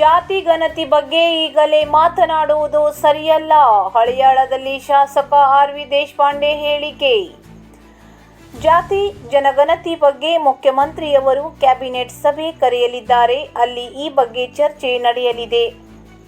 ಜಾತಿ ಗಣತಿ ಬಗ್ಗೆ ಈಗಲೇ ಮಾತನಾಡುವುದು ಸರಿಯಲ್ಲ. ಹಳಿಯಾಳದಲ್ಲಿ ಶಾಸಕ ಆರ್ ವಿ ದೇಶಪಾಂಡೆ ಹೇಳಿಕೆ. ಜಾತಿ ಜನಗಣತಿ ಬಗ್ಗೆ ಮುಖ್ಯಮಂತ್ರಿಯವರು ಕ್ಯಾಬಿನೆಟ್ ಸಭೆ ಕರೆಯಲಿದ್ದಾರೆ. ಅಲ್ಲಿ ಈ ಬಗ್ಗೆ ಚರ್ಚೆ ನಡೆಯಲಿದೆ.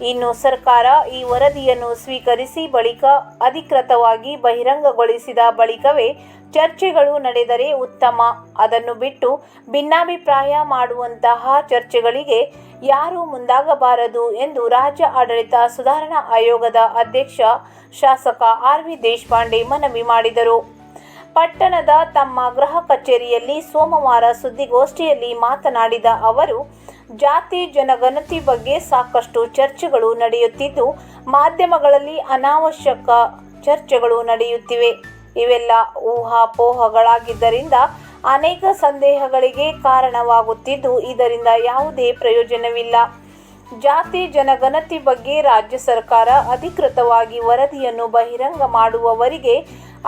ಇನ್ನು ಸರ್ಕಾರ ಈ ವರದಿಯನ್ನು ಸ್ವೀಕರಿಸಿ ಬಳಿಕ ಅಧಿಕೃತವಾಗಿ ಬಹಿರಂಗಗೊಳಿಸಿದ ಬಳಿಕವೇ ಚರ್ಚೆಗಳು ನಡೆದರೆ ಉತ್ತಮ. ಅದನ್ನು ಬಿಟ್ಟು ಭಿನ್ನಾಭಿಪ್ರಾಯ ಮಾಡುವಂತಹ ಚರ್ಚೆಗಳಿಗೆ ಯಾರೂ ಮುಂದಾಗಬಾರದು ಎಂದು ರಾಜ್ಯ ಆಡಳಿತ ಸುಧಾರಣಾ ಆಯೋಗದ ಅಧ್ಯಕ್ಷ ಶಾಸಕ ಆರ್ ವಿ ದೇಶಪಾಂಡೆ ಮನವಿ ಮಾಡಿದರು. ಪಟ್ಟಣದ ತಮ್ಮ ಗೃಹ ಕಚೇರಿಯಲ್ಲಿ ಸೋಮವಾರ ಸುದ್ದಿಗೋಷ್ಠಿಯಲ್ಲಿ ಮಾತನಾಡಿದ ಅವರು, ಜಾತಿ ಜನಗಣತಿ ಬಗ್ಗೆ ಸಾಕಷ್ಟು ಚರ್ಚೆಗಳು ನಡೆಯುತ್ತಿದ್ದು, ಮಾಧ್ಯಮಗಳಲ್ಲಿ ಅನಾವಶ್ಯಕ ಚರ್ಚೆಗಳು ನಡೆಯುತ್ತಿವೆ. ಇವೆಲ್ಲ ಊಹಾಪೋಹಗಳಾಗಿದ್ದರಿಂದ ಅನೇಕ ಸಂದೇಹಗಳಿಗೆ ಕಾರಣವಾಗುತ್ತಿದ್ದು, ಇದರಿಂದ ಯಾವುದೇ ಪ್ರಯೋಜನವಿಲ್ಲ. ಜಾತಿ ಜನಗಣತಿ ಬಗ್ಗೆ ರಾಜ್ಯ ಸರ್ಕಾರ ಅಧಿಕೃತವಾಗಿ ವರದಿಯನ್ನು ಬಹಿರಂಗ ಮಾಡುವವರಿಗೆ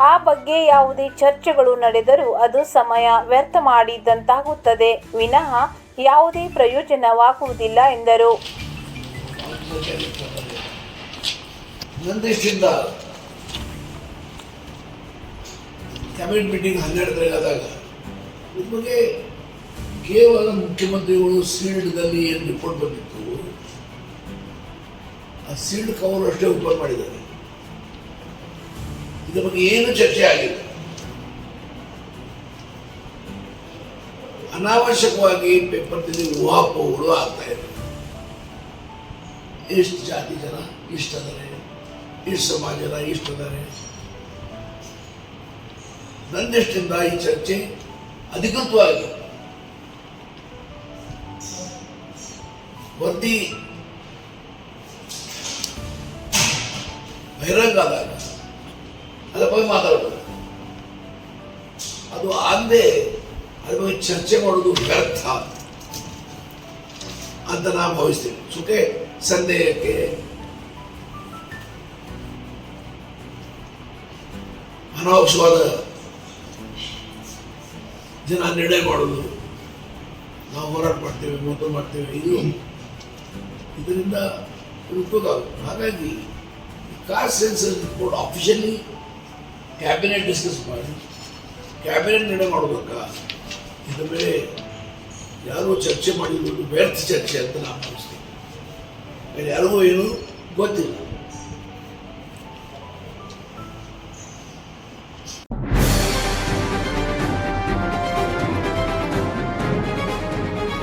ಆ ಬಗ್ಗೆ ಯಾವುದೇ ಚರ್ಚೆಗಳು ನಡೆದರೂ ಅದು ಸಮಯ ವ್ಯರ್ಥ ಮಾಡಿದ್ದಂತಾಗುತ್ತದೆ ವಿನಃ ಯಾವುದೇ ಪ್ರಯೋಜನವಾಗುವುದಿಲ್ಲ ಎಂದರು ನಂದಿಷ್ಟಿಂದ ಕ್ಯಾಬಿನೆಟ್ ಮೀಟಿಂಗ್ ಹನ್ನೆರಡರಾದಾಗ ಇದ್ರ ಬಗ್ಗೆ ಕೇವಲ ಮುಖ್ಯಮಂತ್ರಿಗಳು ಸೀಲ್ಡ್ನಲ್ಲಿ ಏನು ರಿಪೋರ್ಟ್ ಬಂದಿತ್ತು, ಆ ಸೀಲ್ಡ್ ಕವರ್ ಅಷ್ಟೇ ಓಪನ್ ಮಾಡಿದ್ದಾರೆ. ಇದ್ರ ಬಗ್ಗೆ ಏನು ಚರ್ಚೆ ಆಗಿಲ್ಲ. ಅನಾವಶ್ಯಕವಾಗಿ ಪೇಪರ್ನಲ್ಲಿ ಊಹಾಪೋಹಗಳು ಆಗ್ತಾ ಇದೆ. ಎಷ್ಟು ಜಾತಿ ಜನ ಇಷ್ಟದರೆ ಇಷ್ಟು ಸಮಾಜ ಜನ ಇಷ್ಟದರೆ ನನ್ನಿಷ್ಟಿಂದ ಈ ಚರ್ಚೆ ಅಧಿಕೃತವಾಗಿ ವರದಿ ಬಹಿರಂಗ ಆದಾಗ ಅದರ ಬಗ್ಗೆ ಮಾತಾಡಬೇಕು ಅದು ಆಗದೆ ಅದ್ರ ಬಗ್ಗೆ ಚರ್ಚೆ ಮಾಡೋದು ವ್ಯರ್ಥ ಅಂತ ನಾನು ಭಾವಿಸ್ತೇವೆ. ಸುಖೆ ಸಂದೇಹಕ್ಕೆ ಅನಾವಶ್ಯವಾದ ಜನ ನಿರ್ಣಯ ಮಾಡೋದು. ನಾವು ಹೋರಾಟ ಮಾಡ್ತೇವೆ ಮತ ಮಾಡ್ತೇವೆ, ಇದು ಇದರಿಂದ ಉಪಯೋಗ ಆಗುತ್ತೆ. ಹಾಗಾಗಿ caste census report officially cabinet discuss ಮಾಡಿ ಕ್ಯಾಬಿನೆಟ್ ನಿರ್ಣಯ ಮಾಡಬೇಕ ಇದ್ರ ಮೇಲೆ ಯಾರೋ ಚರ್ಚೆ ಮಾಡಿರ್ಬೋದು ವ್ಯರ್ಥ ಚರ್ಚೆ ಅಂತ ನಾನು ಭಾವಿಸ್ತೀನಿ. ಯಾರಿಗೂ ಏನು ಗೊತ್ತಿಲ್ಲ.